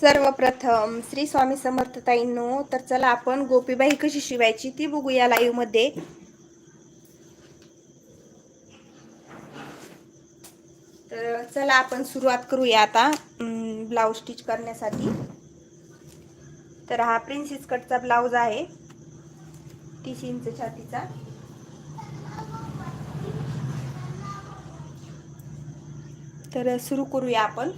सर्वप्रथम श्री स्वामी समर्थताईंनो तर चला आपण गोपीबाई कशी शिवायची ती बघूया लाईव्हमध्ये. तर चला आपण सुरुवात करूया आता ब्लाऊज स्टिच करण्यासाठी. तर हा प्रिन्सेस कटचा ब्लाऊज आहे तीस इंच छातीचा. तर सुरू करूया आपण.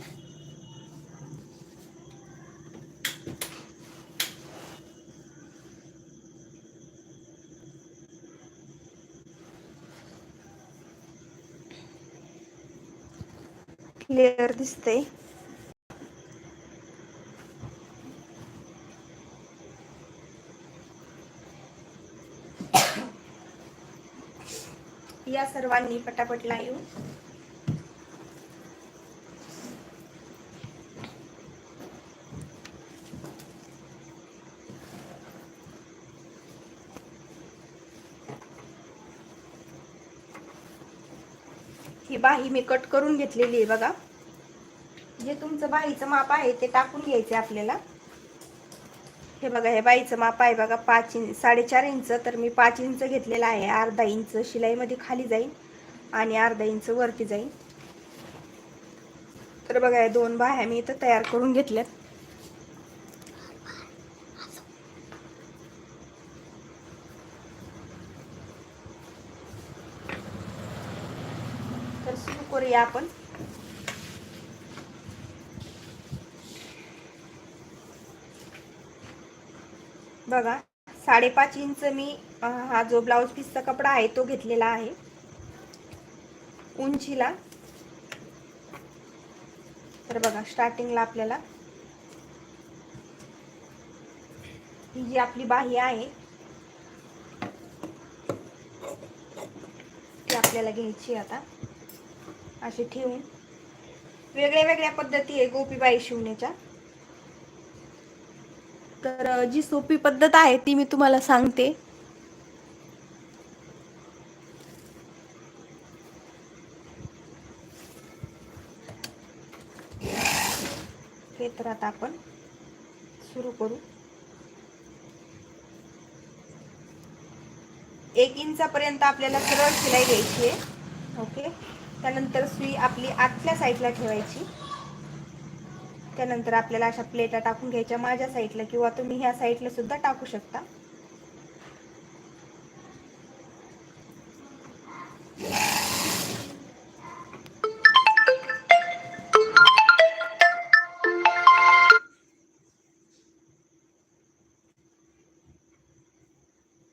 क्लिअर दिसते या सर्वांनी पटापट लाईव्ह ही बाही मी कट करून घेतलेली आहे बघा. जे तुमचं बाईचं माप आहे ते टाकून घ्यायचे आपल्याला. हे बघा हे बाईचं माप आहे बघा पाच इंच साडेचार इंच. तर मी पाच इंच घेतलेलं आहे अर्धा इंच. शिलाईमध्ये खाली जाईल आणि अर्धा इंच वरती जाईल तर बघा हे दोन बाह्या मी इथं तयार करून घेतल्यात तर सुरू करूया आपण. बघा साडेपाच इंच मी हा जो ब्लाऊज पीसचा कपडा आहे तो घेतलेला आहे. उंचीला. तर बघा स्टार्टिंगला आपल्याला ही जी आपली बाही आहे ती आपल्याला घ्यायची आता. असे ठेवून वेगळ्या वेगळ्या पद्धती आहे गोपीबाई शिवण्याच्या तर जी सोपी पद्धत आहे ती मी तुम्हाला सांगते. हे तर आता आपण सुरू करू. एक इंचापर्यंत आपल्याला सरळ शिलाई घ्यायची आहे. ओके? त्यानंतर सुई आपली आतल्या साईडला ठेवायची. त्यानंतर आपल्याला अशा प्लेटा टाकून घ्यायच्या माझ्या साईडला किंवा तुम्ही ह्या साईडला सुद्धा टाकू शकता.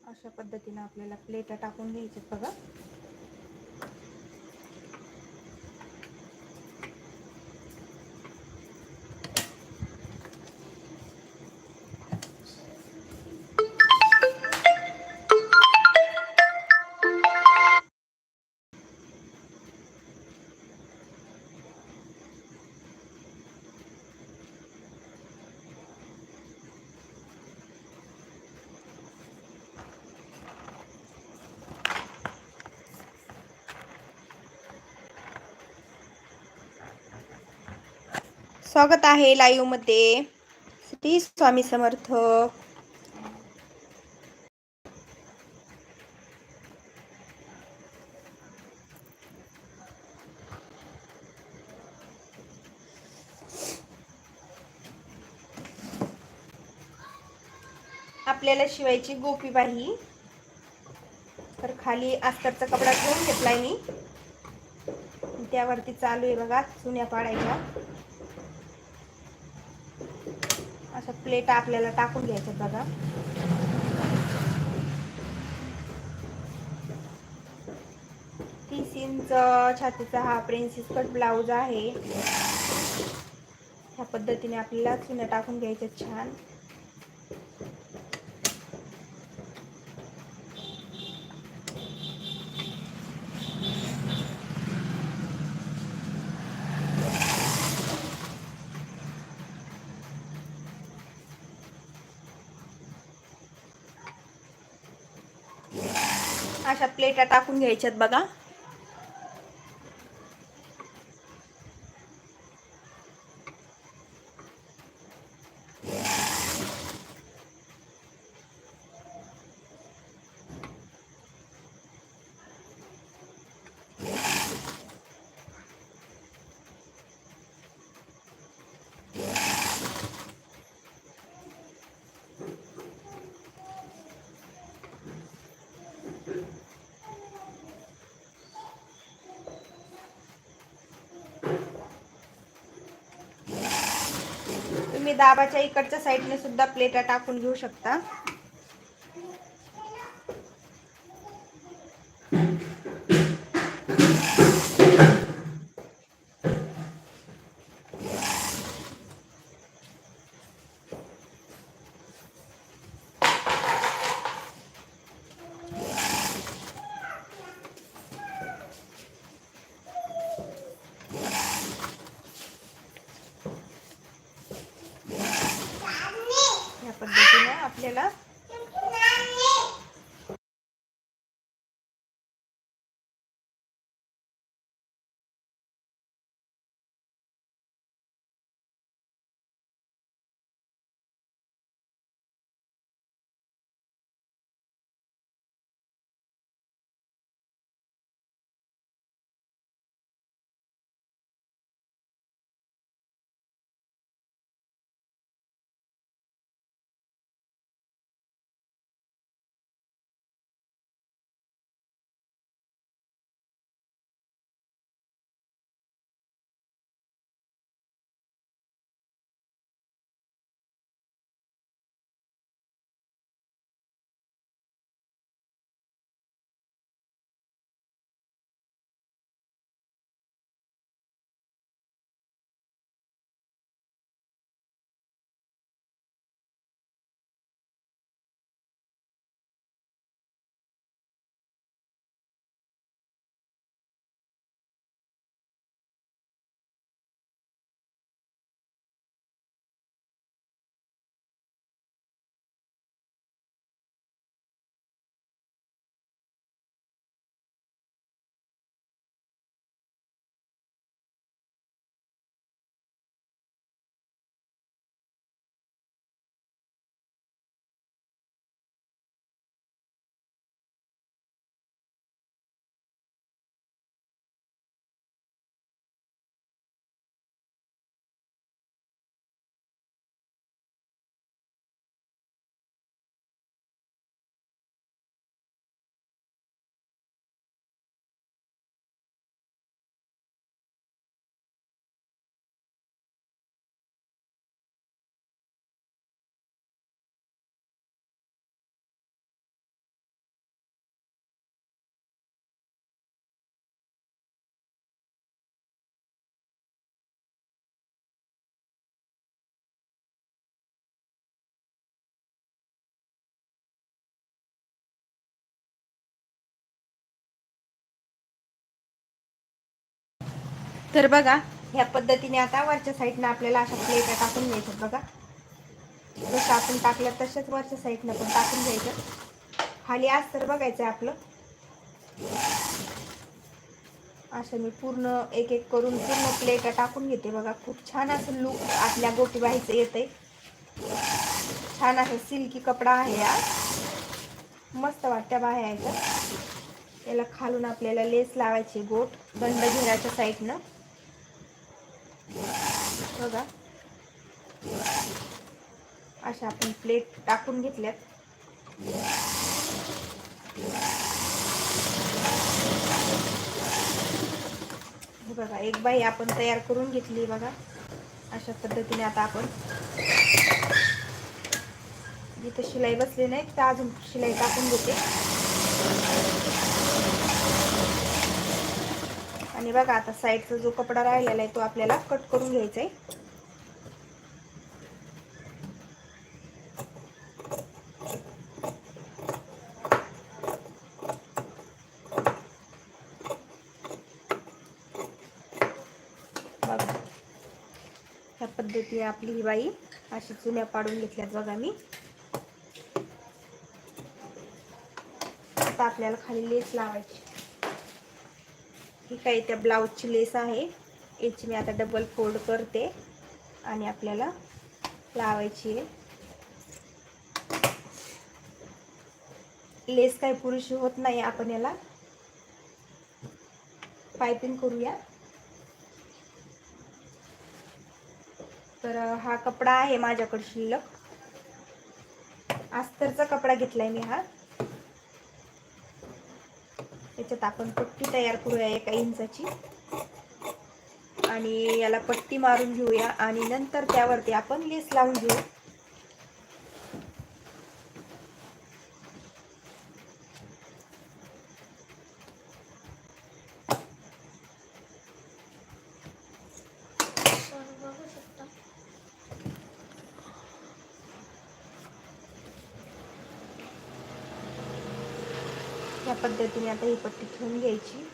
अशा पद्धतीनं आपल्याला प्लेटा टाकून घ्यायचे बघा. स्वागत आहे लाईव्हमध्ये. श्री स्वामी समर्थ. आपल्याला शिवायची गोपीबाही तर खाली अस्तरचा कपडा घेऊन घेतलाय मी. त्यावरती चालू आहे बघा चुन्या पाडायच्या. अशा प्लेट आपल्याला टाकून घ्यायचं बघा. तीस इंच छातीचा हा प्रिन्सेस कट ब्लाऊज आहे. ह्या पद्धतीने आपल्याला चुन्या टाकून घ्यायच्या छान. अशा प्लेटा टाकून घ्यायच्यात बघा. तुम्ही दाबाच्या इकडच्या साईडने सुद्धा प्लेटा टाकून घेऊ शकता या पद्धतीने तर बघा ह्या पद्धतीने आता वरच्या साईडनं आपल्याला अशा प्लेटा टाकून घ्यायचं बघा. जसं आपण टाकलं तसेच वरच्या साईडनं पण टाकून घ्यायचं. खाली आज तर बघायचं आहे आपलं. असं मी पूर्ण एक एक करून पूर्ण प्लेटा टाकून घेते बघा. खूप छान असं लुक आपल्या गोटीबाईचं आहे छान असं सिल्की कपडा आहे हा. मस्त वाटत्या बाहेर यायचं. याला खालून आपल्याला लेस लावायची गोट दंड घेराच्या साईडनं बघा. अशा आपण प्लेट टाकून घेतल्यात. हे बघा एक बाई आपण तयार करून घेतली बघा. अशा पद्धतीने आता आपण जिथं शिलाई बसली नाही तिथं अजून शिलाई टाकून घेते आणि बघा आता साईडचा जो कपडा राहिलेला आहे तो आपल्याला कट करून घ्यायचा आहे. बघा. ह्या पद्धतीने आपली ही बाई. अशी चुन्या पाडून घेतल्यात बघा मी. आता आपल्याला खाली लेस लावायची. ही काही त्या ब्लाऊजची लेस आहे. याची मी आता डबल फोल्ड करते. आणि आपल्याला लावायची आहे. लेस काही पुरुष होत नाही. आपण याला पायपिंग करूया. तर हा कपडा आहे माझ्याकडे शिल्लक. अस्तरचा कपडा घेतलाय मी हा. याच्यात आपण पट्टी तयार करूया एका इंचाची. आणि याला पट्टी मारून घेऊया. आणि नंतर त्यावरती आपण लेस लावून घेऊ. या पद्धतीने आता ही पट्टी ठेवून घ्यायची.